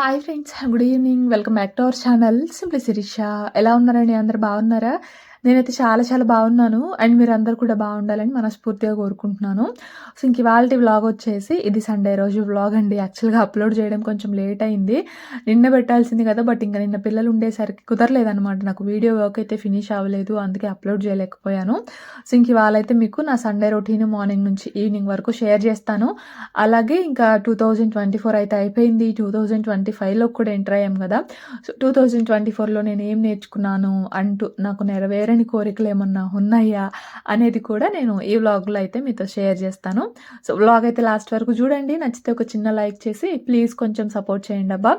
Hi friends good evening welcome back to our channel simply Shirisha ఎలా ఉన్నారండి? అందరు బాగున్నారా? నేనైతే చాలా చాలా బాగున్నాను. అండ్ మీరు అందరు కూడా బాగుండాలని మనస్ఫూర్తిగా కోరుకుంటున్నాను. సో ఇంక ఇవాళ వ్లాగ్ వచ్చేసి ఇది సండే రోజు వ్లాగ్ అండి. యాక్చువల్గా అప్లోడ్ చేయడం కొంచెం లేట్ అయింది. నిన్న పెట్టాల్సింది కదా బట్ ఇంకా నిన్న పిల్లలు ఉండేసరికి కుదరలేదనమాట నాకు వీడియో వర్క్ అయితే ఫినిష్ అవ్వలేదు అందుకే అప్లోడ్ చేయలేకపోయాను. సో ఇంక ఇవాళ అయితే మీకు నా సండే రొటీన్ మార్నింగ్ నుంచి ఈవినింగ్ వరకు షేర్ చేస్తాను. అలాగే ఇంకా టూ థౌజండ్ ట్వంటీ ఫోర్ అయితే అయిపోయింది. టూ థౌజండ్ ట్వంటీ ఫైవ్లో కూడా ఎంటర్ అయ్యాం కదా. సో టూ థౌజండ్ ట్వంటీ ఫోర్లో నేను ఏం నేర్చుకున్నాను అంటూ నాకు తీరని కోరికలు ఏమన్నా ఉన్నాయా అనేది కూడా నేను ఈ వ్లాగ్లో అయితే మీతో షేర్ చేస్తాను. సో వ్లాగ్ అయితే లాస్ట్ వరకు చూడండి. నచ్చితే ఒక చిన్న లైక్ చేసి ప్లీజ్ కొంచెం సపోర్ట్ చేయండి అబ్బా.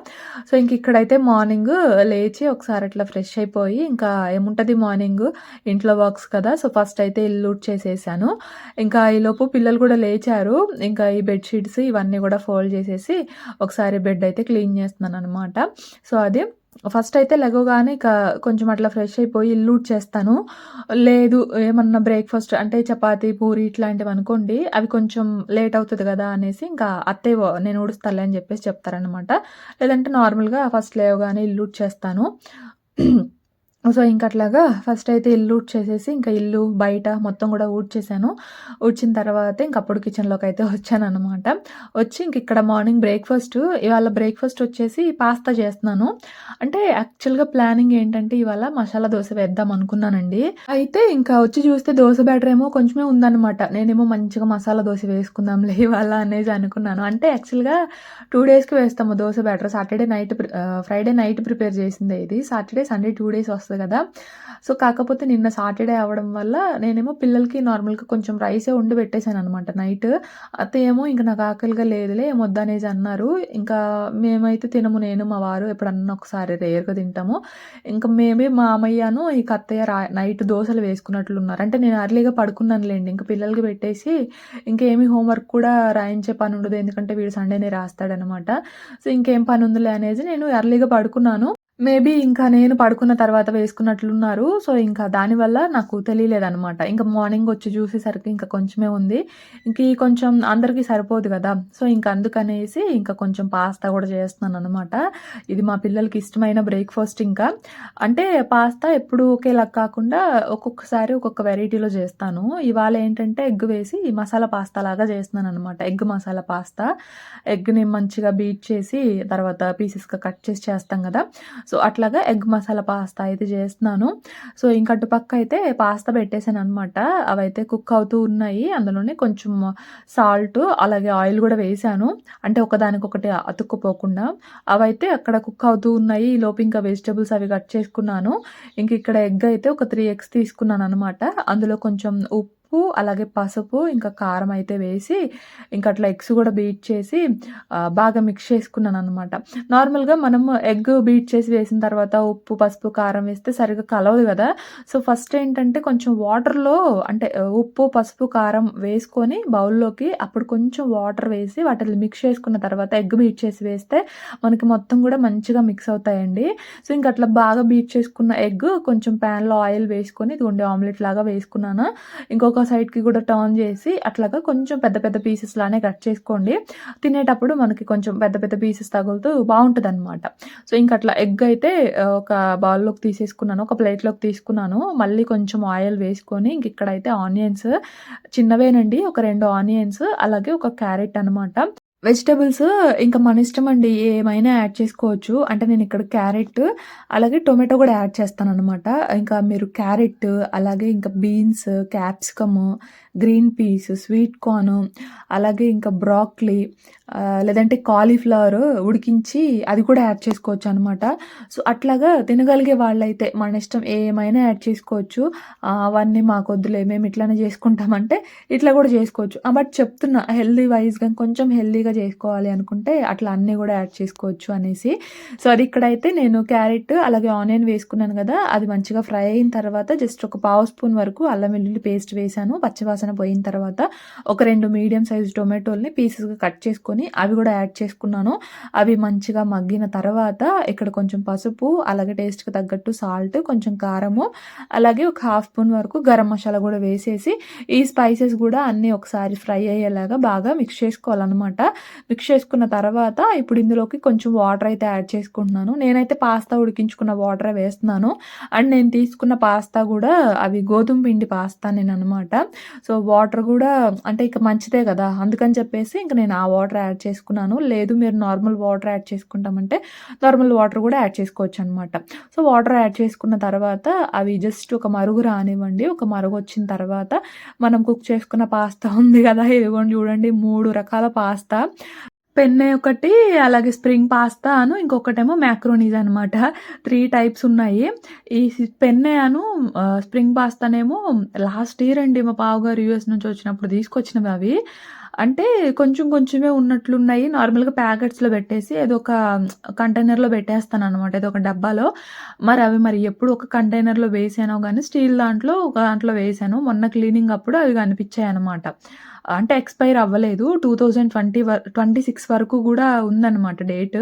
సో ఇంక ఇక్కడైతే మార్నింగ్ లేచి ఒకసారి అట్లా ఫ్రెష్ అయిపోయి ఇంకా ఏముంటుంది మార్నింగ్ ఇంట్లో వర్క్స్ కదా. సో ఫస్ట్ అయితే ఇల్లు చేసేసాను ఇంకా ఈలోపు పిల్లలు కూడా లేచారు. ఇంకా ఈ బెడ్షీట్స్ ఇవన్నీ కూడా ఫోల్డ్ చేసేసి ఒకసారి బెడ్ అయితే క్లీన్ చేస్తున్నాను అనమాట సో అది ఫస్ట్ అయితే లెగోగానే ఇక కొంచెం అట్లా ఫ్రెష్ అయిపోయి ఇల్లు చేస్తాను లేదు ఏమన్నా బ్రేక్ఫాస్ట్ అంటే చపాతి పూరి ఇట్లాంటివి అనుకోండి అవి కొంచెం లేట్ అవుతుంది కదా అనేసి ఇంకా అత్తయ్య నేను ఊడుస్తాలే అని చెప్పేసి చెప్తారనమాట లేదంటే నార్మల్గా ఫస్ట్ లేవగానే ఇల్లు చేస్తాను సో ఇంక అట్లాగా ఫస్ట్ అయితే ఇల్లు చేసేసి ఇంకా ఇల్లు బయట మొత్తం కూడా ఊడ్చేసాను. ఊడ్చిన తర్వాత ఇంక అప్పుడు కిచెన్లోకి అయితే వచ్చాను అనమాట వచ్చి ఇంక ఇక్కడ మార్నింగ్ బ్రేక్ఫాస్ట్ ఇవాళ బ్రేక్ఫాస్ట్ వచ్చేసి పాస్తా చేస్తున్నాను. అంటే యాక్చువల్గా ప్లానింగ్ ఏంటంటే ఇవాళ మసాలా దోశ వేద్దాం అనుకున్నానండి. అయితే ఇంకా వచ్చి చూస్తే దోశ బ్యాటర్ ఏమో కొంచెమే ఉందన్నమాట. నేనేమో మంచిగా మసాలా దోశ వేసుకుందాంలే ఇవాళ అనేది అనుకున్నాను. అంటే యాక్చువల్గా టూ డేస్కి వేస్తాము dosa batter Saturday night Friday night prepare చేసిందే ఇది. సాటర్డే సండే టూ డేస్ వస్తుంది. వస్తుంది కదా. సో కాకపోతే నిన్న సాటర్డే అవ్వడం వల్ల నేనేమో పిల్లలకి నార్మల్గా కొంచెం రైసే వండి పెట్టేశాను అనమాట నైట్. అత్త ఏమో ఇంకా నాకు ఆకలిగా లేదులే వద్దనేసి అన్నారు. ఇంకా మేమైతే తినము నేను మా వారు ఎప్పుడన్నా ఒకసారి రేర్గా తింటాము. ఇంకా మేమే మా అమ్మయ్యను ఇక అత్తయ్య రా నైట్ దోశలు వేసుకున్నట్లున్నారు అంటే నేను అర్లీగా పడుకున్నానులేండి ఇంకా పిల్లలకి పెట్టేసి ఇంకేమీ హోంవర్క్ కూడా రాయించే పని ఉండదు ఎందుకంటే వీడు సండేనే రాస్తాడనమాట సో ఇంకేం పని ఉందిలే అనేది నేను అర్లీగా పడుకున్నాను. మేబీ ఇంకా నేను పడుకున్న తర్వాత వేసుకున్నట్లున్నారు. సో ఇంకా దానివల్ల నాకు తెలియలేదనమాట ఇంకా మార్నింగ్ వచ్చి చూసేసరికి ఇంకా కొంచెమే ఉంది. ఇంక కొంచెం అందరికీ సరిపోదు కదా. సో ఇంకా అందుకనేసి ఇంకా కొంచెం పాస్తా కూడా చేస్తున్నాను అనమాట ఇది మా పిల్లలకి ఇష్టమైన బ్రేక్ఫాస్ట్ ఇంకా. అంటే పాస్తా ఎప్పుడు ఒకేలా కాకుండా ఒక్కొక్కసారి ఒక్కొక్క వెరైటీలో చేస్తాను. ఇవాళ ఏంటంటే ఎగ్ వేసి మసాలా పాస్తా లాగా చేస్తున్నాను అనమాట ఎగ్ మసాలా పాస్తా. ఎగ్ని మంచిగా బీట్ చేసి తర్వాత పీసెస్గా కట్ చేసి చేస్తాం కదా. సో అట్లాగా ఎగ్ మసాలా పాస్తా అయితే చేస్తున్నాను. సో ఇంకా అటుపక్క అయితే పాస్తా పెట్టేశాను అనమాట అవైతే కుక్ అవుతూ ఉన్నాయి. అందులోనే కొంచెం సాల్ట్ అలాగే ఆయిల్ కూడా వేసాను అంటే ఒకదానికొకటి అతుక్కుపోకుండా. అవైతే అక్కడ కుక్ అవుతూ ఉన్నాయి. ఈ లోపు ఇంకా వెజిటబుల్స్ అవి కట్ చేసుకున్నాను. ఇంక ఇక్కడ ఎగ్ అయితే ఒక త్రీ ఎగ్స్ తీసుకున్నాను అనమాట అందులో కొంచెం ఉప్పు ఉప్పు అలాగే పసుపు ఇంకా కారం అయితే వేసి ఇంకా అట్లా ఎగ్స్ కూడా బీట్ చేసి బాగా మిక్స్ చేసుకున్నాను అనమాట నార్మల్గా మనం ఎగ్ బీట్ చేసి వేసిన తర్వాత ఉప్పు పసుపు కారం వేస్తే సరిగ్గా కలవదు కదా. సో ఫస్ట్ ఏంటంటే కొంచెం వాటర్లో అంటే ఉప్పు పసుపు కారం వేసుకొని బౌల్లోకి అప్పుడు కొంచెం వాటర్ వేసి వాటిని మిక్స్ చేసుకున్న తర్వాత ఎగ్ బీట్ చేసి వేస్తే మనకి మొత్తం కూడా మంచిగా మిక్స్ అవుతాయండి. సో ఇంక అట్లా బాగా బీట్ చేసుకున్న ఎగ్ కొంచెం ప్యాన్లో ఆయిల్ వేసుకొని ఇది ఉండే ఆమ్లెట్ లాగా వేసుకున్నాను. ఇంకొక సైడ్కి కూడా టర్న్ చేసి అట్లాగా కొంచెం పెద్ద పెద్ద పీసెస్ లానే కట్ చేసుకోండి. తినేటప్పుడు మనకి కొంచెం పెద్ద పెద్ద పీసెస్ తగులుతూ బాగుంటుంది అనమాట సో ఇంక అట్లా ఎగ్ అయితే ఒక బౌల్లోకి తీసేసుకున్నాను ఒక ప్లేట్లోకి తీసుకున్నాను. మళ్ళీ కొంచెం ఆయిల్ వేసుకొని ఇంక ఇక్కడైతే ఆనియన్స్ చిన్నవేనండి ఒక రెండు ఆనియన్స్ అలాగే ఒక క్యారెట్ అనమాట వెజిటబుల్స్ ఇంకా మన ఇష్టం అండి ఏమైనా యాడ్ చేసుకోవచ్చు. అంటే నేను ఇక్కడ క్యారెట్ అలాగే టొమాటో కూడా యాడ్ చేస్తాను అనమాట ఇంకా మీరు క్యారెట్ అలాగే ఇంకా beans capsicum green peas sweet corn అలాగే ఇంకా బ్రాక్లీ లేదంటే కాలీఫ్లవర్ ఉడికించి అది కూడా యాడ్ చేసుకోవచ్చు అనమాట సో అట్లాగా తినగలిగే వాళ్ళైతే మన ఇష్టం ఏమైనా యాడ్ చేసుకోవచ్చు. అవన్నీ మాకు వద్దులే మేము ఇట్లానే చేసుకుంటామంటే ఇట్లా కూడా చేసుకోవచ్చు. బట్ చెప్తున్నా హెల్దీ వైజ్గా కొంచెం హెల్దీగా చేసుకోవాలి అనుకుంటే అట్లా అన్నీ కూడా యాడ్ చేసుకోవచ్చు అనేసి. సో అది ఇక్కడైతే నేను క్యారెట్ అలాగే ఆనియన్ వేసుకున్నాను కదా అది మంచిగా ఫ్రై అయిన తర్వాత జస్ట్ ఒక పావు స్పూన్ వరకు అల్లం వెల్లుల్లి పేస్ట్ వేసాను. పచ్చివాసన పోయిన తర్వాత ఒక రెండు మీడియం సైజ్ టొమాటోల్ని పీసెస్గా కట్ చేసుకొని అవి కూడా యాడ్ చేసుకున్నాను. అవి మంచిగా మగ్గిన తర్వాత ఇక్కడ కొంచెం పసుపు అలాగే టేస్ట్కి తగ్గట్టు సాల్ట్ కొంచెం కారము అలాగే ఒక హాఫ్ స్పూన్ వరకు గరం మసాలా కూడా వేసేసి ఈ స్పైసెస్ కూడా అన్నీ ఒకసారి ఫ్రై అయ్యేలాగా బాగా మిక్స్ చేసుకోవాలన్నమాట. మిక్స్ చేసుకున్న తర్వాత ఇప్పుడు ఇందులోకి కొంచెం వాటర్ అయితే యాడ్ చేసుకుంటున్నాను. నేనైతే పాస్తా ఉడికించుకున్న వాటర్ వేస్తున్నాను. అండ్ నేను తీసుకున్న పాస్తా కూడా అవి గోధుమ పిండి పాస్తా నేను అనమాట సో వాటర్ కూడా అంటే ఇక మంచిదే కదా. అందుకని చెప్పేసి ఇంకా నేను ఆ వాటర్ యాడ్ చేసుకున్నాను. లేదు మీరు నార్మల్ వాటర్ యాడ్ చేసుకుంటామంటే నార్మల్ వాటర్ కూడా యాడ్ చేసుకోవచ్చు అనమాట సో వాటర్ యాడ్ చేసుకున్న తర్వాత అవి జస్ట్ ఒక మరుగు రానివ్వండి. ఒక మరుగు వచ్చిన తర్వాత మనం కుక్ చేసుకున్న పాస్తా ఉంది కదా. ఇదిగోండి చూడండి మూడు రకాల పాస్తా. పెన్నే ఒకటి అలాగే స్ప్రింగ్ పాస్తా అను ఇంకొకటేమో మ్యాక్రోనీస్ అనమాట త్రీ టైప్స్ ఉన్నాయి. ఈ పెన్నే అను స్ప్రింగ్ పాస్తానేమో లాస్ట్ ఇయర్ అండి మా పావుగారు యూఎస్ నుంచి వచ్చినప్పుడు తీసుకొచ్చినవి అవి. అంటే కొంచెం కొంచెమే ఉన్నట్లున్నాయి. నార్మల్గా ప్యాకెట్స్లో పెట్టేసి ఏదో ఒక కంటైనర్లో పెట్టేస్తాను అనమాట ఏదో ఒక డబ్బాలో. మరి అవి మరి ఎప్పుడు ఒక కంటైనర్లో వేసానో కానీ స్టీల్ దాంట్లో ఒక దాంట్లో వేసాను. మొన్న క్లీనింగ్ అప్పుడు అవి కనిపించాయి అనమాట అంటే ఎక్స్పైర్ అవ్వలేదు. Two thousand twenty or twenty six వరకు కూడా ఉందన్నమాట డేట్.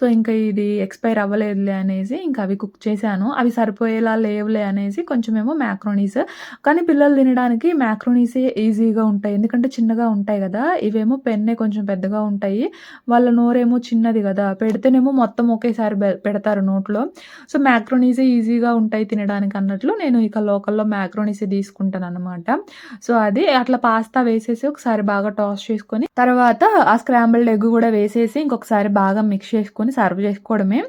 సో ఇంకా ఇది ఎక్స్పైర్ అవ్వలేదులే అనేసి ఇంకా అవి కుక్ చేశాను. అవి సరిపోయేలా లేవులే అనేసి కొంచెమేమో మ్యాక్రోనీస్. కానీ పిల్లలు తినడానికి మ్యాక్రోనీసే ఈజీగా ఉంటాయి. ఎందుకంటే చిన్నగా ఉంటాయి కదా. ఇవేమో పెన్నే కొంచెం పెద్దగా ఉంటాయి. వాళ్ళ నోరేమో చిన్నది కదా. పెడితేనేమో మొత్తం ఒకేసారి పెడతారు నోట్లో. సో మ్యాక్రోనీసే ఈజీగా ఉంటాయి తినడానికి అన్నట్లు నేను ఇక లోకల్లో మ్యాక్రోనీసే తీసుకుంటాను అనమాట సో అది అట్లా పాస్తా వేసేసి ఒకసారి బాగా టాస్ చేసుకొని తర్వాత ఆ స్క్రాంబుల్డ్ ఎగ్ కూడా వేసేసి ఇంకొకసారి బాగా మిక్స్ చేసుకొని సర్వ్ చేసుకోవడమే.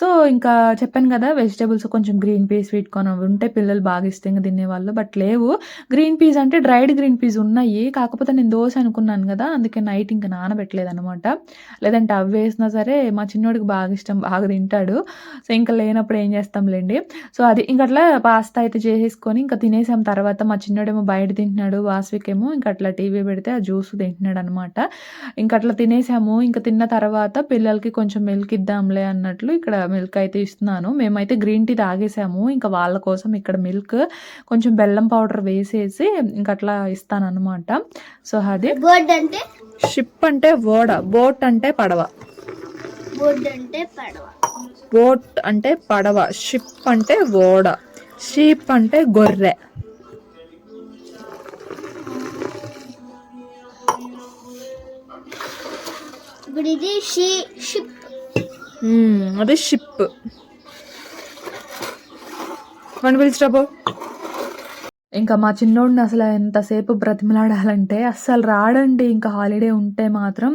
సో ఇంకా చెప్పాను కదా వెజిటేబుల్స్ కొంచెం గ్రీన్ పీస్ స్వీట్ కార్న్ ఉంటే పిల్లలు బాగా ఇష్టంగా తినేవాళ్ళు బట్ లేవు. గ్రీన్ పీస్ అంటే డ్రైడ్ గ్రీన్ పీస్ ఉన్నాయి కాకపోతే నేను దోశ అనుకున్నాను కదా అందుకే నైట్ ఇంకా నానబెట్టలేదు అనమాట లేదంటే అవి వేసినా సరే మా చిన్నోడికి బాగా ఇష్టం బాగా తింటాడు. సో ఇంకా లేనప్పుడు ఏం చేస్తాంలేండి. సో అది ఇంక అట్లా పాస్తా అయితే చేసేసుకొని ఇంకా తినేసాం. తర్వాత మా చిన్నోడేమో బయట తింటున్నాడు వాస్విక్ ఏమో ఇంకా అట్లా టీవీ పెడితే ఆ జ్యూస్ తింటున్నాడు అనమాట ఇంకా అట్లా తినేసాము. ఇంకా తిన్న తర్వాత పిల్లలకి కొంచెం మిల్క్ ఇద్దాంలే అన్నట్లు ఇక్కడ మిల్క్ అయితే ఇస్తున్నాను. మేమైతే గ్రీన్ టీ తాగేసాము. ఇంకా వాళ్ళ కోసం ఇక్కడ మిల్క్ కొంచెం బెల్లం పౌడర్ వేసేసి ఇంకా అట్లా ఇస్తాను అనమాట సో అది అంటే? షిప్ అంటే ఓడ బోట్ అంటే పడవ. బోర్డ్ అంటే పడవ. బోట్ అంటే పడవ షిప్ అంటే ఓడ షీప్ అంటే గొర్రె. ఇప్పుడు ఇది షీ షిప్ మ్మ్, అది షిప్ వన్ విల్ స్టాప్ ఇంకా మా చిన్నోడిని అసలు ఎంతసేపు బ్రతిమలాడాలంటే అస్సలు రాడండి ఇంకా హాలిడే ఉంటే మాత్రం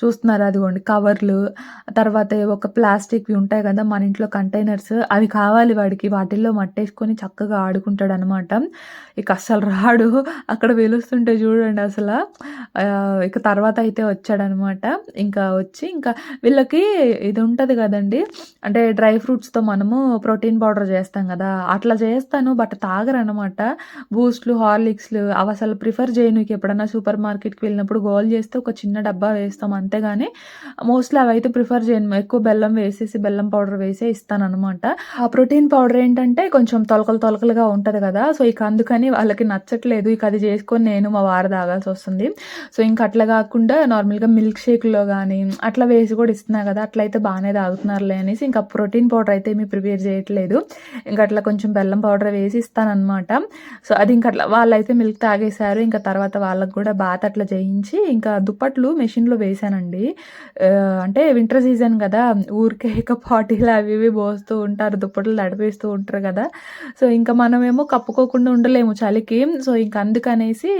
చూస్తున్నారు. అదిగోండి కవర్లు తర్వాత ఒక ప్లాస్టిక్వి ఉంటాయి కదా మన ఇంట్లో కంటైనర్స్ అవి కావాలి వాడికి. వాటిల్లో మట్టేసుకొని చక్కగా ఆడుకుంటాడు అనమాట ఇక అస్సలు రాడు. అక్కడ వెలుస్తుంటే చూడండి అసలు. ఇక తర్వాత అయితే వచ్చాడనమాట. ఇంకా వచ్చి ఇంకా వీళ్ళకి ఇది ఉంటుంది కదండి అంటే డ్రై ఫ్రూట్స్తో మనము ప్రోటీన్ పౌడర్ చేస్తాం కదా. అట్లా చేస్తాను బట్ తాగరనమాట. బూస్ట్లు హార్లిక్స్లు అవి అసలు ప్రిఫర్ చేయను. నీకు ఎప్పుడన్నా సూపర్ మార్కెట్కి వెళ్ళినప్పుడు గోల్ చేస్తే ఒక చిన్న డబ్బా వేస్తాం. అంతేగాని మోస్ట్లీ అవి అయితే ప్రిఫర్ చేయను. ఎక్కువ బెల్లం వేసేసి బెల్లం పౌడర్ వేసే ఇస్తాను అనమాట ఆ ప్రోటీన్ పౌడర్ ఏంటంటే కొంచెం తొలకలు తొలకలుగా ఉంటుంది కదా. సో ఇక అందుకని వాళ్ళకి నచ్చట్లేదు. ఇక అది చేసుకొని నేను మా వారు తాగాల్సి వస్తుంది. సో ఇంకా అట్లా కాకుండా నార్మల్గా మిల్క్ షేక్లో కానీ అట్లా వేసి కూడా ఇస్తున్నా కదా. అట్లయితే బాగానే తాగుతున్నారులే అనేసి ఇంకా ప్రోటీన్ పౌడర్ అయితే ఏమీ ప్రిపేర్ చేయట్లేదు. ఇంకా అట్లా కొంచెం బెల్లం పౌడర్ వేసి ఇస్తానన్నమాట. సో అది ఇంకా అట్లా వాళ్ళైతే మిల్క్ తాగేశారు. ఇంకా తర్వాత వాళ్ళకు కూడా బాత్ అట్లా చేయించి ఇంకా దుప్పట్లు మెషిన్లో వేశానండి. అంటే వింటర్ సీజన్ కదా ఊరికే ఇక పాటీలు అవి ఇవి పోస్తూ ఉంటారు దుప్పట్లు తడిపేస్తూ ఉంటారు కదా. సో ఇంకా మనమేమో కప్పుకోకుండా ఉండలేము చలికి. సో ఇంకా అందుకనేసి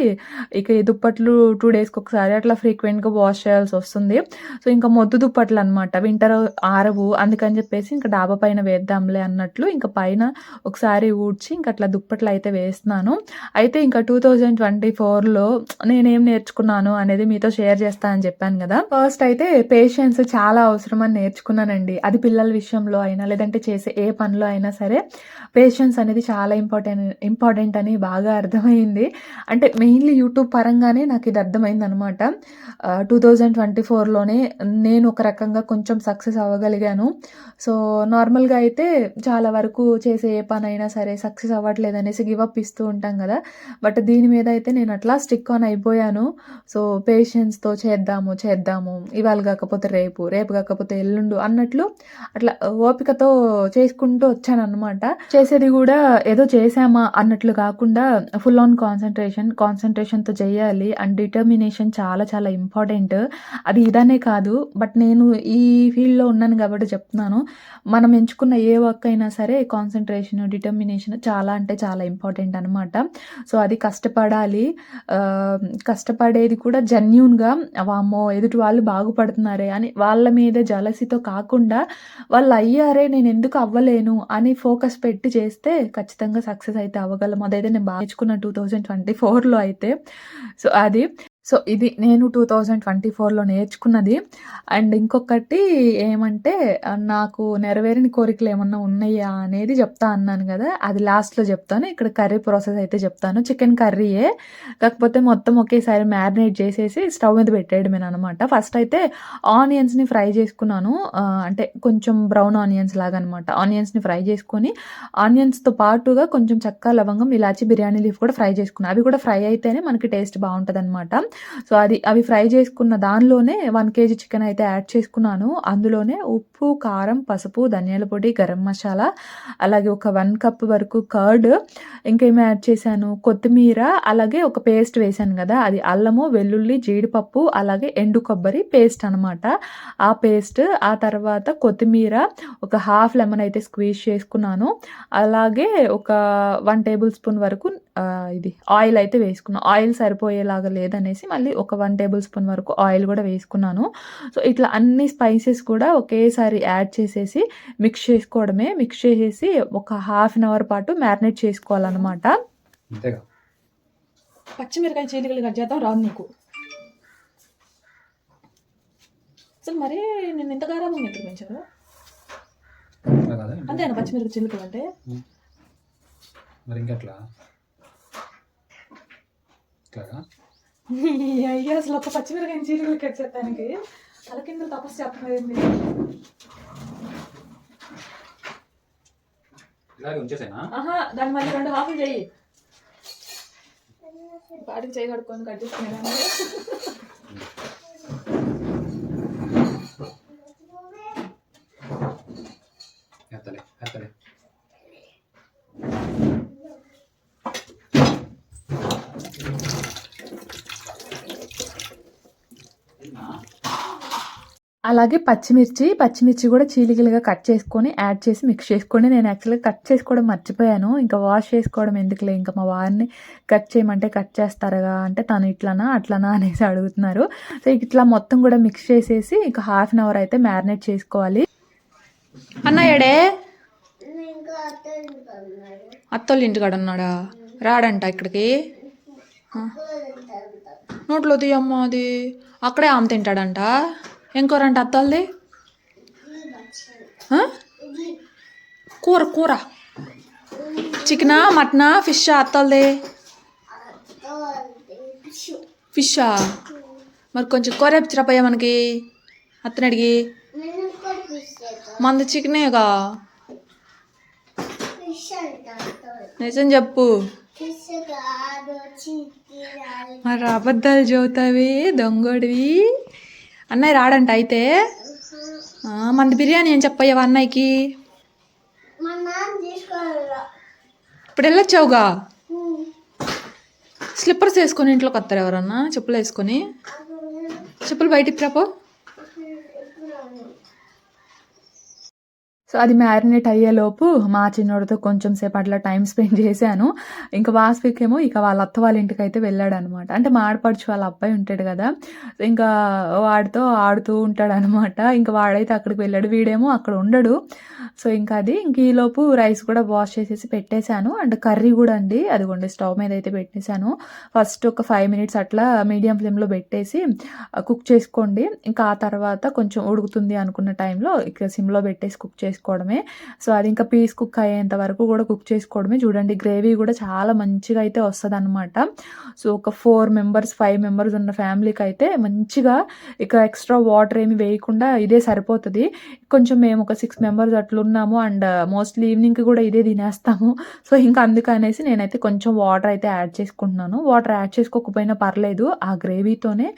ఇక ఈ దుప్పట్లు టూ డేస్కి ఒకసారి అట్లా ఫ్రీక్వెంట్గా వాష్ చేయాల్సి వస్తుంది. సో ఇంకా మొద్దు దుప్పట్లు అనమాట వింటర్ ఆరవు అందుకని చెప్పేసి ఇంకా డాబా పైన వేద్దాంలే అన్నట్లు ఇంకా పైన ఒకసారి ఊడ్చి ఇంకా అట్లా దుప్పట్లు అయితే వేస్తున్నాను అయితే ఇంకా టూ థౌజండ్ ట్వంటీ ఫోర్లో నేనేం నేర్చుకున్నాను అనేది మీతో షేర్ చేస్తానని చెప్పాను కదా. ఫస్ట్ అయితే పేషెన్స్ చాలా అవసరం అని నేర్చుకున్నానండి. అది పిల్లల విషయంలో అయినా లేదంటే చేసే ఏ పనిలో అయినా సరే పేషెన్స్ అనేది చాలా ఇంపార్టెంట్ ఇంపార్టెంట్ అని బాగా అర్థమైంది. అంటే మెయిన్లీ యూట్యూబ్ పరంగానే నాకు ఇది అర్థమైంది అనమాట టూ థౌజండ్ ట్వంటీ ఫోర్లోనే నేను ఒక రకంగా కొంచెం సక్సెస్ అవ్వగలిగాను. సో నార్మల్గా అయితే చాలా వరకు చేసే ఏ పని అయినా సరే సక్సెస్ అవ్వట్లేదు అనేసి గివప్ ఇస్తూ చేస్తూ ఉంటాం కదా. బట్ దీని మీద అయితే నేను అట్లా స్టిక్ ఆన్ అయిపోయాను. సో పేషెన్స్తో చేద్దాము చేద్దాము. ఇవాళ కాకపోతే రేపు రేపు కాకపోతే ఎల్లుండు అన్నట్లు అట్లా ఓపికతో చేసుకుంటూ వచ్చాను అనమాట చేసేది కూడా ఏదో చేసామా అన్నట్లు కాకుండా ఫుల్ ఆన్ కాన్సన్ట్రేషన్ కాన్సన్ట్రేషన్తో చేయాలి. అండ్ డిటర్మినేషన్ చాలా చాలా ఇంపార్టెంట్. అది ఇదనే కాదు. బట్ నేను ఈ ఫీల్డ్లో ఉన్నాను కాబట్టి చెప్తున్నాను. మనం ఎంచుకున్న ఏ వర్క్ అయినా సరే కాన్సన్ట్రేషన్ డిటర్మినేషన్ చాలా అంటే చాలా ఇంపార్టెంట్ అనమాట సో అది కష్టపడాలి. కష్టపడేది కూడా జెన్యున్గా వామ్మో ఎదుటి వాళ్ళు బాగుపడుతున్నారే అని వాళ్ళ మీద జలసితో కాకుండా వాళ్ళు అయ్యారే నేను ఎందుకు అవ్వలేను అని ఫోకస్ పెట్టి చేస్తే ఖచ్చితంగా సక్సెస్ అయితే అవ్వగలం. అదైతే నేను బాగా నేర్చుకున్న టూ థౌజండ్ ట్వంటీ ఫోర్లో అయితే. సో అది. సో ఇది నేను టూ థౌజండ్ ట్వంటీ ఫోర్లో నేర్చుకున్నది. అండ్ ఇంకొకటి ఏమంటే నాకు నెరవేరిన కోరికలు ఏమన్నా ఉన్నాయా అనేది చెప్తా అన్నాను కదా అది లాస్ట్లో చెప్తాను. ఇక్కడ కర్రీ ప్రాసెస్ అయితే చెప్తాను. చికెన్ కర్రీయే. కాకపోతే మొత్తం ఒకేసారి మ్యారినేట్ చేసేసి స్టవ్ మీద పెట్టేయడమే అనమాట ఫస్ట్ అయితే ఆనియన్స్ని ఫ్రై చేసుకున్నాను. అంటే కొంచెం బ్రౌన్ ఆనియన్స్ లాగా అనమాట ఆనియన్స్ని ఫ్రై చేసుకొని ఆనియన్స్తో పాటుగా కొంచెం చక్క లవంగం ఇలాచి బిర్యానీ లీఫ్ కూడా ఫ్రై చేసుకున్నాను అవి కూడా ఫ్రై అయితేనే మనకి టేస్ట్ బాగుంటుంది అనమాట సో అది అవి ఫ్రై చేసుకున్న దానిలోనే వన్ కేజీ చికెన్ అయితే యాడ్ చేసుకున్నాను. అందులోనే ఉప్పు కారం పసుపు ధనియాల పొడి గరం మసాలా అలాగే ఒక వన్ కప్ వరకు కర్డ్ ఇంకేమి యాడ్ చేశాను? కొత్తిమీర అలాగే ఒక పేస్ట్ వేశాను కదా అది అల్లము వెల్లుల్లి జీడిపప్పు అలాగే ఎండు కొబ్బరి పేస్ట్ అనమాట ఆ పేస్ట్ ఆ తర్వాత కొత్తిమీర ఒక హాఫ్ లెమన్ అయితే స్క్వీజ్ చేసుకున్నాను. అలాగే ఒక వన్ టేబుల్ స్పూన్ వరకు ఇది ఆయిల్ అయితే వేసుకున్నాను ఆయిల్ సరిపోయేలాగా లేదనేసి మళ్ళీ ఒక వన్ టేబుల్ స్పూన్ వరకు ఆయిల్ కూడా వేసుకున్నాను. సో ఇట్లా అన్ని స్పైసెస్ కూడా ఒకేసారి యాడ్ చేసేసి మిక్స్ చేసుకోవడమే. మిక్స్ చేసేసి ఒక హాఫ్ అన్ అవర్ పాటు మ్యారినేట్ చేసుకోవాలన్నమాట. అంతేగా. పచ్చిమిరకాయ చీలికలు కట్ చేద్దాం రాదు నీకు. అసలు మరీ నేను ఇంత గారాబం ఎందుకు పెంచాను అంతేనా పచ్చిమిరకాయ చీలికలు అంటే? మరి ఇంకెట్లా? ఇట్లాగా అయ్యా అసలు ఒక పచ్చిమిరకాయ చీలికలు కట్ చేస్తానికి. తల కింద తపస్సు చెప్పలేదు ఇలాగే ఉంచేసేనా? ఆహా దాన్ని మళ్ళీ రెండు హాఫ్లు చెయ్యి పాటికి చేయి కడుక్కొని కట్ చేసుకునేదాన్ని. అలాగే పచ్చిమిర్చి పచ్చిమిర్చి కూడా చీలికలుగా కట్ చేసుకొని యాడ్ చేసి మిక్స్ చేసుకొని నేను యాక్చువల్గా కట్ చేసుకోవడం మర్చిపోయాను. ఇంకా వాష్ చేసుకోవడం ఎందుకులే? ఇంకా మా వారిని కట్ చేయమంటే కట్ చేస్తారుగా అంటే తను ఇట్లానా అట్లానా అనేసి అడుగుతున్నారు. సో ఇట్లా మొత్తం కూడా మిక్స్ చేసేసి ఇంకా హాఫ్ అన్ అవర్ అయితే మ్యారినేట్ చేసుకోవాలి. అన్నయ్యడే అత్తోళ్ళు ఇంటికాడ ఉన్నాడా? రాడంట ఇక్కడికి. నోట్లో తీయమ్మ అది. అక్కడే ఆమె తింటాడంట. ఏం కూర అంటే అత్తోళ్ళది కూర కూర. చికెనా మటనా ఫిషా అత్తోళ్ళది ఫిషా? మరి కొంచెం కూర ఇచ్చిరాపయ్యా మనకి? అత్తని అడిగి. మంది చికెనేగా? నిజం చెప్పు. మరి అబద్ధాలు చదువుతావి దొంగడివి. అన్నయ్య రాడంట అయితే. మంది బిర్యానీ ఏం చెప్పయ్యావా అన్నయ్యకి? ఇప్పుడు వెళ్ళొచ్చావుగా? స్లిప్పర్స్ వేసుకొని ఇంట్లోకి వస్తారు ఎవరన్నా? చెప్పులు వేసుకొని? చెప్పులు బయటికి రాపో. సో అది మ్యారినేట్ అయ్యేలోపు మా చిన్నోడితో కొంచెం సేపు అట్లా టైం స్పెండ్ చేశాను. ఇంకా వాస్విక్ ఏమో ఇక వాళ్ళ అత్త వాళ్ళ ఇంటికి అయితే వెళ్ళాడు అనమాట అంటే మా ఆడపడుచు వాళ్ళ అబ్బాయి ఉంటాడు కదా. ఇంకా వాడితో ఆడుతూ ఉంటాడు అనమాట ఇంకా వాడైతే అక్కడికి వెళ్ళాడు. వీడేమో అక్కడ ఉండడు. సో ఇంకా అది ఇంక ఈలోపు రైస్ కూడా వాష్ చేసేసి పెట్టేశాను. అండ్ కర్రీ కూడా అండి. అదిగోండి స్టవ్ మీద అయితే పెట్టేశాను. ఫస్ట్ ఒక ఫైవ్ మినిట్స్ అట్లా మీడియం ఫ్లేమ్లో పెట్టేసి కుక్ చేసుకోండి. ఇంకా ఆ తర్వాత కొంచెం ఉడుకుతుంది అనుకున్న టైంలో ఇక సిమ్లో పెట్టేసి కుక్ చేసుకోండి చేసుకోవడమే. సో అది ఇంకా పీస్ కుక్ అయ్యేంత వరకు కూడా కుక్ చేసుకోవడమే. చూడండి గ్రేవీ కూడా చాలా మంచిగా అయితే వస్తుంది అనమాట సో ఒక ఫోర్ మెంబర్స్ ఫైవ్ మెంబర్స్ ఉన్న ఫ్యామిలీకి అయితే మంచిగా ఇక ఎక్స్ట్రా వాటర్ ఏమి వేయకుండా ఇదే సరిపోతుంది. కొంచెం మేము ఒక సిక్స్ మెంబర్స్ అట్లున్నాము అండ్ మోస్ట్లీ ఈవినింగ్కి కూడా ఇదే తినేస్తాము. సో ఇంకా అందుకనేసి నేనైతే కొంచెం వాటర్ అయితే యాడ్ చేసుకుంటున్నాను. వాటర్ యాడ్ చేసుకోకపోయినా పర్లేదు ఆ గ్రేవీతోనే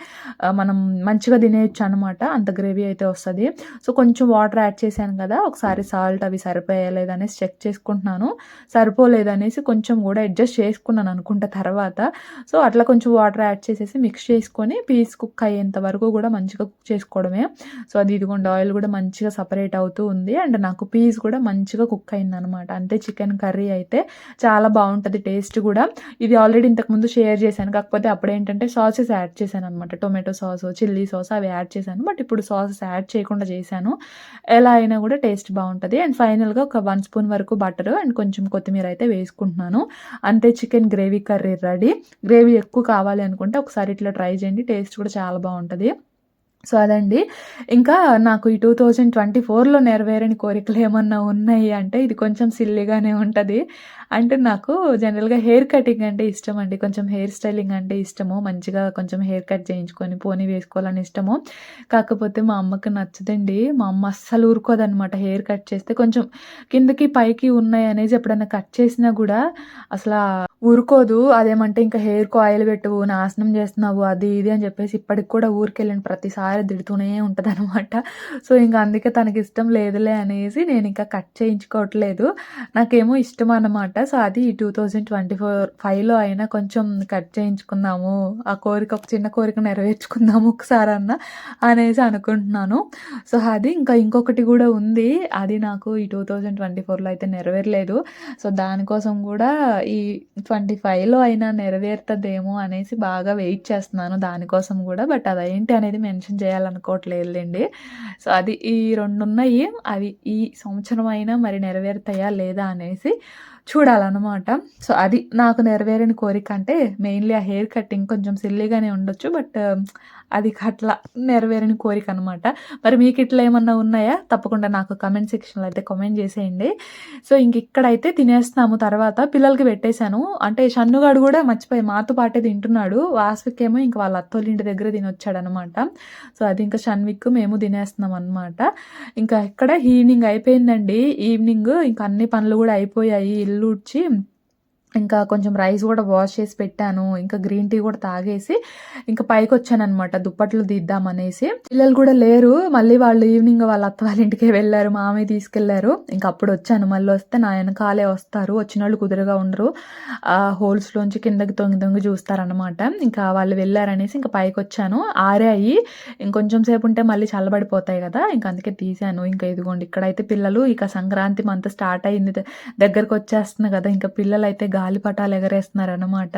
మనం మంచిగా తినేయచ్చు అనమాట అంత గ్రేవీ అయితే వస్తుంది. సో కొంచెం వాటర్ యాడ్ చేశాను కదా ఒకసారి సాల్ట్ అవి సరిపోయలేదనేసి చెక్ చేసుకుంటున్నాను. సరిపోలేదనేసి కొంచెం కూడా అడ్జస్ట్ చేసుకున్నాను అనుకుంటా తర్వాత. సో అట్లా కొంచెం వాటర్ యాడ్ చేసేసి మిక్స్ చేసుకొని పీస్ కుక్ అయ్యేంత వరకు కూడా మంచిగా కుక్ చేసుకోవడమే. సో అది ఇదిగోండి ఆయిల్ కూడా మంచిగా సపరేట్ అవుతూ ఉంది. అండ్ నాకు పీస్ కూడా మంచిగా కుక్ అయింది అనమాట అంతే చికెన్ కర్రీ అయితే చాలా బాగుంటుంది టేస్ట్ కూడా. ఇది ఆల్రెడీ ఇంతకుముందు షేర్ చేశాను. కాకపోతే అప్పుడు ఏంటంటే సాసెస్ యాడ్ చేశాను అనమాట టొమాటో సాస్ చిల్లీ సాస్ అవి యాడ్ చేశాను. బట్ ఇప్పుడు సాసెస్ యాడ్ చేయకుండా చేశాను. ఎలా అయినా కూడా టేస్ట్ బాగుంటుంది. అండ్ ఫైనల్గా ఒక వన్ స్పూన్ వరకు బటర్ అండ్ కొంచెం కొత్తిమీర అయితే వేసుకుంటున్నాను. అంతే chicken gravy curry ready gravy ఎక్కువ కావాలి అనుకుంటే ఒకసారి ఇట్లా ట్రై చేయండి. టేస్ట్ కూడా చాలా బాగుంటుంది. సో అదండి. ఇంకా నాకు ఈ టూ థౌజండ్ ట్వంటీ ఫోర్లో నెరవేరని కోరికలు ఏమన్నా ఉన్నాయి అంటే ఇది కొంచెం సిల్లీగానే ఉంటుంది. అంటే నాకు జనరల్గా హెయిర్ కటింగ్ అంటే ఇష్టం అండి. కొంచెం హెయిర్ స్టైలింగ్ అంటే ఇష్టము. మంచిగా కొంచెం హెయిర్ కట్ చేయించుకొని పోనీ వేసుకోవాలని ఇష్టము. కాకపోతే మా అమ్మకి నచ్చదండి. మా అమ్మ అస్సలు ఊరుకోదనమాట హెయిర్ కట్ చేస్తే. కొంచెం కిందకి పైకి ఉన్నాయి అనేసి ఎప్పుడైనా కట్ చేసినా కూడా అసలు ఊరుకోదు. అదేమంటే ఇంకా హెయిర్కు ఆయిల్ పెట్టవు నాశనం చేస్తున్నావు అది ఇది అని చెప్పేసి ఇప్పటికి కూడా ఊరికెళ్ళిన ప్రతిసారి తిడుతూనే ఉంటుంది అనమాట సో ఇంకా అందుకే తనకి ఇష్టం లేదులే అనేసి నేను ఇంకా కట్ చేయించుకోవట్లేదు. నాకేమో ఇష్టం అన్నమాట. సో అది ఈ టూ థౌజండ్ ట్వంటీ ఫోర్ ఫైవ్లో అయినా కొంచెం కట్ చేయించుకుందాము. ఆ కోరిక ఒక చిన్న కోరిక నెరవేర్చుకుందాము ఒకసారి అన్న అనేసి అనుకుంటున్నాను. సో అది ఇంకా ఇంకొకటి కూడా ఉంది. అది నాకు ఈ టూ థౌజండ్ ట్వంటీ ఫోర్లో అయితే నెరవేరలేదు. సో దానికోసం కూడా ఈ ట్వంటీ ఫైవ్లో అయినా నెరవేరుతుందేమో అనేసి బాగా వెయిట్ చేస్తున్నాను దానికోసం కూడా. బట్ అదేంటి అనేది మెన్షన్ చేయాలనుకోవట్లేదులేండి. సో అది ఈ రెండు ఉన్నాయి అవి ఈ సంవత్సరం అయినా మరి నెరవేరుతాయా లేదా అనేసి చూడాలన్నమాట. సో అది నాకు నెరవేరిన కోరిక అంటే మెయిన్లీ ఆ హెయిర్ కటింగ్ కొంచెం సిల్లీగానే ఉండొచ్చు. బట్ అది అట్లా నెరవేరని కోరిక అనమాట మరి మీకు ఇట్లా ఏమన్నా ఉన్నాయా? తప్పకుండా నాకు కమెంట్ సెక్షన్లో అయితే కమెంట్ చేసేయండి. సో ఇంక ఇక్కడైతే తినేస్తున్నాము. తర్వాత పిల్లలకి పెట్టేశాను. అంటే షన్నుగాడు కూడా మర్చిపోయి మాతో పాటే తింటున్నాడు. వాస్విక్ ఏమో ఇంకా వాళ్ళ అత్తోళ్ళ ఇంటి దగ్గర తినొచ్చాడనమాట సో అది ఇంకా షన్విక్ మేము తినేస్తున్నాం అనమాట ఇంకా ఇక్కడ ఈవినింగ్ అయిపోయిందండి. ఈవినింగ్ ఇంకా అన్ని పనులు కూడా అయిపోయాయి. ఇల్లు ఉడ్చి ఇంకా కొంచెం రైస్ కూడా వాష్ చేసి పెట్టాను. ఇంకా గ్రీన్ టీ కూడా తాగేసి ఇంకా పైకి వచ్చానమాట అనమాట దుప్పట్లు తీద్దామనేసి పిల్లలు కూడా లేరు. మళ్ళీ వాళ్ళు ఈవినింగ్ వాళ్ళ అత్త వాళ్ళ ఇంటికి వెళ్ళారు. మామయ్య తీసుకెళ్ళారు. ఇంకా అప్పుడు వచ్చాను. మళ్ళీ వస్తే నా వెనకాలే వస్తారు. వచ్చిన వాళ్ళు కుదురుగా ఉండరు. ఆ హోల్స్లోంచి కిందకి తొంగి తొంగి చూస్తారనమాట ఇంకా వాళ్ళు వెళ్ళారనేసి ఇంకా పైకి వచ్చాను ఆరాయి ఇంకొంచెం సేపు ఉంటే మళ్ళీ చల్లబడిపోతాయి కదా. ఇంకా అందుకే తీసాను ఇంకా ఇదిగోండి ఇక్కడైతే పిల్లలు ఇక సంక్రాంతి మంత్ స్టార్ట్ అయింది దగ్గరకు వచ్చేస్తుంది కదా. ఇంకా పిల్లలు అయితే గాలిపటాలు ఎగరేస్తున్నారు అనమాట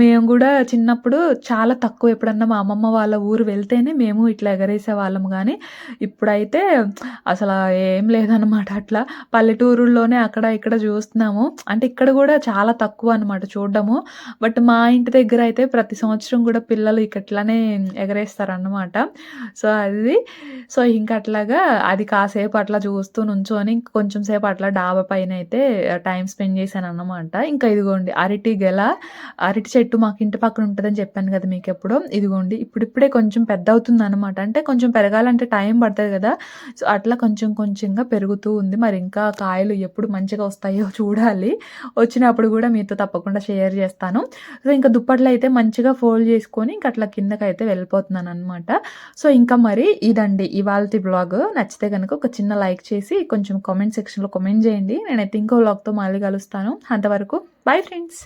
మేము కూడా చిన్నప్పుడు చాలా తక్కువ ఎప్పుడన్నా మా అమ్మమ్మ వాళ్ళ ఊరు వెళ్తేనే మేము ఇట్లా ఎగరేసే వాళ్ళం కానీ ఇప్పుడైతే అసలు ఏం లేదనమాట అట్లా. పల్లెటూరుల్లోనే అక్కడ ఇక్కడ చూస్తున్నాము. అంటే ఇక్కడ కూడా చాలా తక్కువ అనమాట చూడడము. బట్ మా ఇంటి దగ్గర అయితే ప్రతి సంవత్సరం కూడా పిల్లలు ఇక్కట్లానే ఇట్లానే ఎగరేస్తారన్నమాట. సో అది సో ఇంకా అట్లాగా అది కాసేపు అట్లా చూస్తూ నుంచొని కొంచెం సేపు అట్లా డాబా పైన అయితే టైం స్పెండ్ చేశాను అన్నమాట ఇంకా ఇదిగోండి అరటి గెల అరటి చెట్టు మాకు ఇంటి పక్కన ఉంటుందని చెప్పాను కదా మీకు ఎప్పుడు. ఇదిగోండి ఇప్పుడిప్పుడే కొంచెం పెద్ద అవుతుంది అనమాట అంటే కొంచెం పెరగాలంటే టైం పడుతుంది కదా. సో అట్లా కొంచెం కొంచెంగా పెరుగుతూ ఉంది. మరి ఇంకా కాయలు ఎప్పుడు మంచిగా వస్తాయో చూడాలి. వచ్చినప్పుడు కూడా మీతో తప్పకుండా షేర్ చేస్తాను. సో ఇంకా దుప్పట్లు అయితే మంచిగా ఫోల్డ్ చేసుకొని ఇంకా అట్లా కిందకి అయితే వెళ్ళిపోతున్నాను అనమాట సో ఇంకా మరి ఇదండి ఇవాళ బ్లాగ్. నచ్చితే కనుక ఒక చిన్న లైక్ చేసి కొంచెం కామెంట్ సెక్షన్లో కామెంట్ చేయండి. నేనైతే ఇంకో బ్లాగ్తో మళ్ళీ కలుస్తాను. అంతవరకు బాయ్ ఫ్రెండ్స్